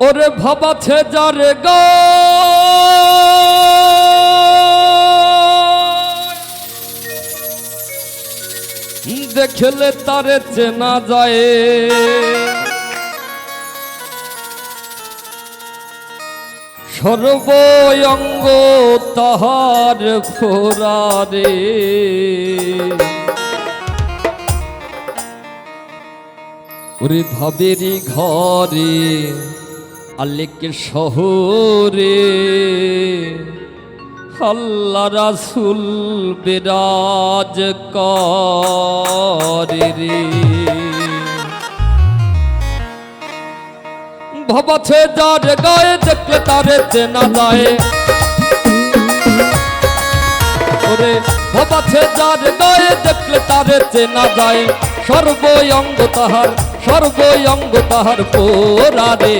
ওরে ভাবাছে যারে গা। দেখলে তারে চেনা যায়। সর্বঙ্গ তাহার ফোরারে। ওরে ভাবেরি ঘরে আলেক শহরে আল্লাহ রাসুল বিরাজ করে রে। ভবাছে যার গায়ে দেখলে তারে চেনা যায়। ওরে, ভবাছে যার গায়ে দেখলে তারে চেনা যায়। সর্বঙ্গ তাহার সর্বঙ্গ তাহার পোরারে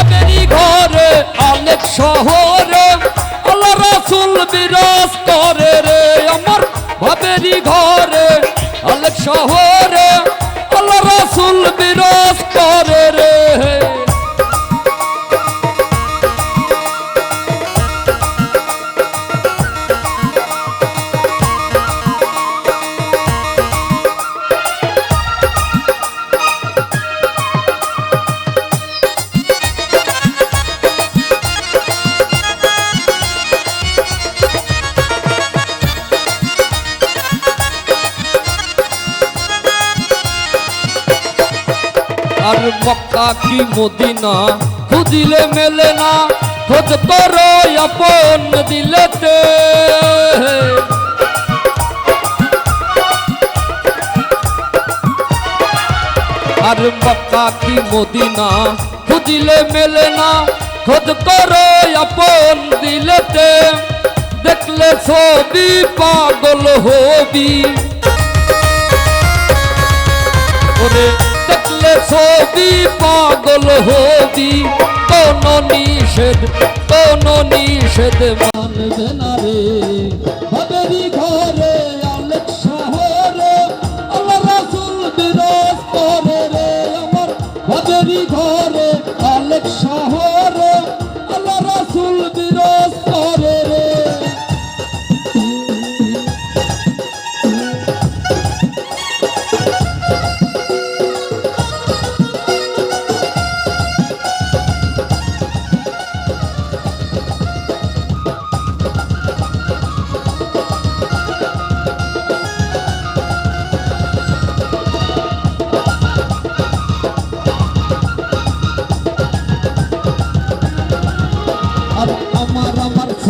আমেরি ঘরে অনেক শহরে। আল্লাহ রাসুল বিরাজ করে রে আমার। ভাবেরি ঘরে অনেক শহরে। মক্কা কি মদিনা খুঁজিলে মেলে না খোঁজ করো আপন দিলেতে আর মক্কা কি মদিনা খুঁজিলে মেলে না খোঁজ করো আপন দিলেতে দেখলে ছবি পাগল হবি ওরে দেখলে সদি পাগল হদি কোন নিষেধ কোন নিষেধ মানবে না রে।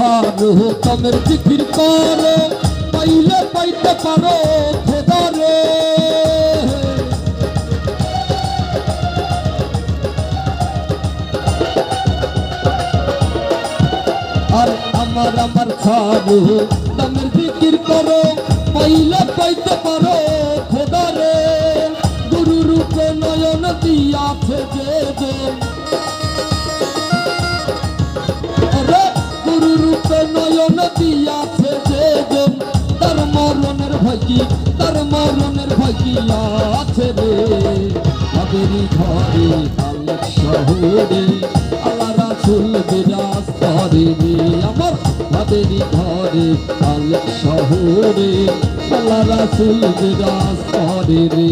সারু কমের জিকির করো, পাইলে পাইতে পারো খোদারে। আর আমার আমার সারু কমের জিকির করো, পাইলে পাইতে পারো খোদারে। গুরু রূপে নয়ন দিয়াছে যে জন তার মরণের ভয় কি আছে রে। হাবেরি ঘরে আল্লাহ শহরে আল্লাহ রাসুল বিরাজ করে রে। আমার হাবেরি ঘরে আল্লাহ শহরে আল্লাহ রাসুল বিরাজ করে রে।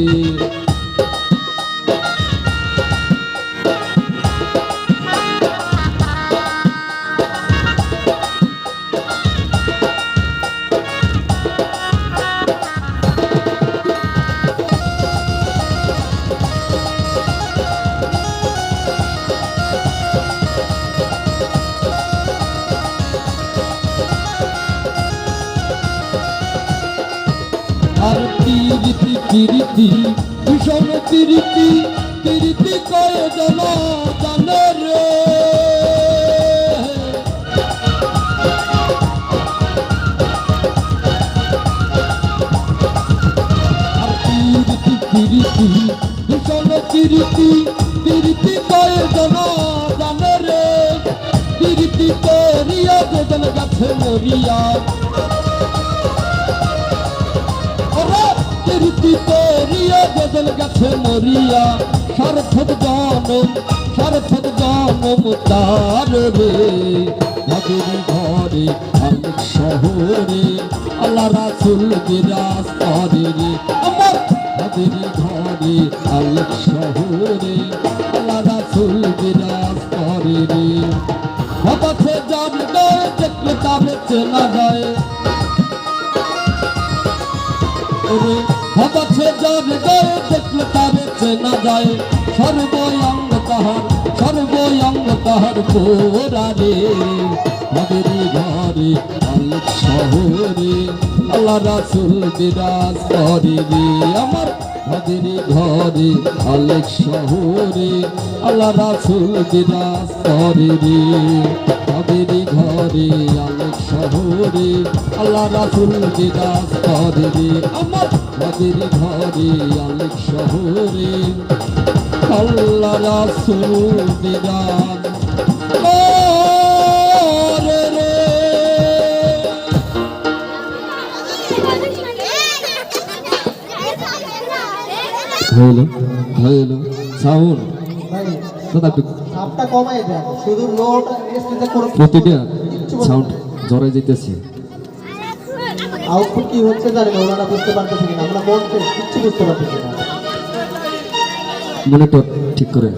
তিরিতি ভীষণ তিরিতি তিরিতি কয়ে জন জানে রে। তিরিতি ভীষণ তিরিতি তিরিতি কয়ে জন জানে রে। তিরিতি করিয়া যেজন গাছে মরিয়া তিরুতি তরিয়া গজল গাছে মরিয়া। সারথক জনম সারথক মমতার রে। নদীর ঘরে অনেক শহরে, আল্লাহ রাসুল বিরাজ করে রে। আমার নদীর ঘরে অনেক শহরে, আল্লাহ রাসুল বিরাজ করে রে। হঠাৎ যার গায়ে দেখলে তবে চেনা হতাছে যার গায়ে দেখলে তারে চেনা যায়। সর্বঙ্গ তাহার সর্বঙ্গ তাহার পোরারে হাবেরি ঘরে, আলোক শহরে, আল্লাহ রাসুল বিরাজ করে আমার ঘরে, আলেক শহরে, আল্লাহ রাসুল বিরাজ ঘরে আলেক শহরে আল্লাহ রাসুল বিরাজ করে আমার হাবেরি ঘরে আলেক শহরে আল্লাহ রাসুল করে রে। হইল? হইল। সাউন্ড দাদা কমাই দেন শুধু নোট প্রতিটা সাউন্ড জরে যেতেছে আউটপুট কি হচ্ছে জানি না ওনারা বুঝতে পারতেছে কিনা আমরা বলতে কিচ্ছু বুঝতে পারতেছি না। মনিটর ঠিক করে।